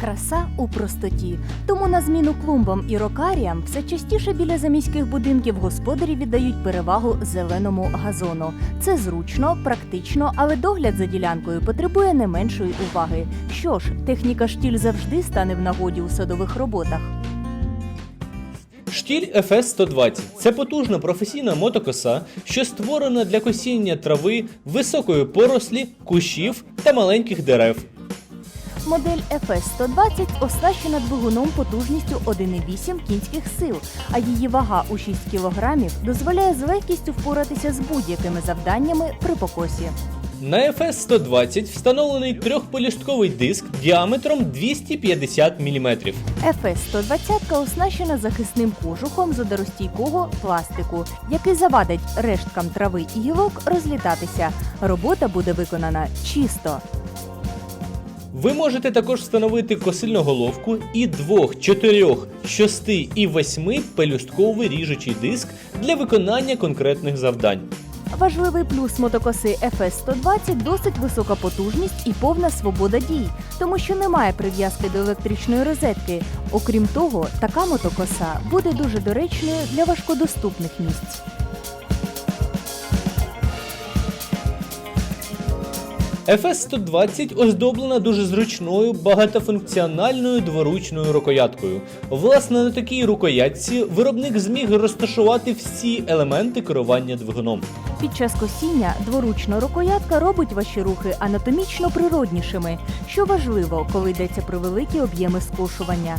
Краса у простоті. Тому на зміну клумбам і рокаріям все частіше біля заміських будинків господарі віддають перевагу зеленому газону. Це зручно, практично, але догляд за ділянкою потребує не меншої уваги. Що ж, техніка штіль завжди стане в нагоді у садових роботах. Штіль FS 120 це потужна професійна мотокоса, що створена для косіння трави, високої порослі, кущів та маленьких дерев. Модель FS-120 оснащена двигуном потужністю 1,8 кінських сил, а її вага у 6 кг дозволяє з легкістю впоратися з будь-якими завданнями при покосі. На FS 120 встановлений трьохполістковий диск діаметром 250 мм. FS-120 оснащена захисним кожухом з ударостійкого пластику, який завадить решткам трави і гілок розлітатися. Робота буде виконана чисто. Ви можете також встановити косильну головку і двох, чотирьох, шести і восьми пелюстковий ріжучий диск для виконання конкретних завдань. Важливий плюс мотокоси FS-120 – досить висока потужність і повна свобода дій, тому що немає прив'язки до електричної розетки. Окрім того, така мотокоса буде дуже доречною для важкодоступних місць. FS 120 оздоблена дуже зручною багатофункціональною дворучною рукояткою. Власне, на такій рукоятці виробник зміг розташувати всі елементи керування двигуном. Під час косіння дворучна рукоятка робить ваші рухи анатомічно природнішими, що важливо, коли йдеться про великі об'єми скошування.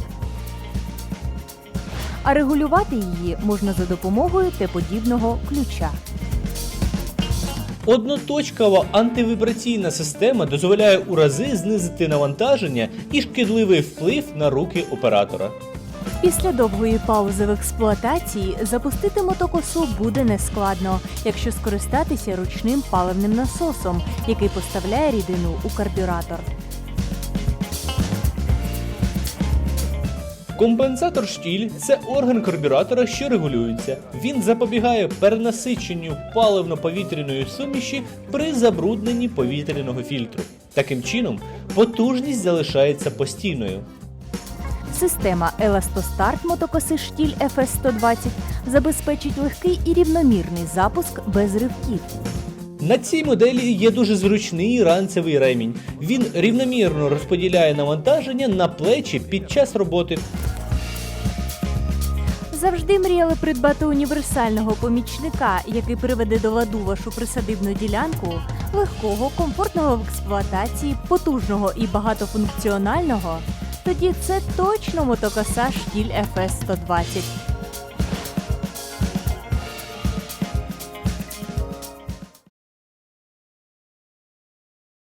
А регулювати її можна за допомогою Т-подібного ключа. Одноточкова антивібраційна система дозволяє у рази знизити навантаження і шкідливий вплив на руки оператора. Після довгої паузи в експлуатації запустити мотокосу буде нескладно, якщо скористатися ручним паливним насосом, який поставляє рідину у карбюратор. Компенсатор штіль це орган карбюратора, що регулюється. Він запобігає перенасиченню паливно-повітряної суміші при забрудненні повітряного фільтру. Таким чином, потужність залишається постійною. Система Еластостарт мотокоси штіль FS-120 забезпечить легкий і рівномірний запуск без ривків. На цій моделі є дуже зручний ранцевий ремінь. Він рівномірно розподіляє навантаження на плечі під час роботи. Завжди мріяли придбати універсального помічника, який приведе до ладу вашу присадибну ділянку, легкого, комфортного в експлуатації, потужного і багатофункціонального. Тоді це точно мотокоса штіль FS 120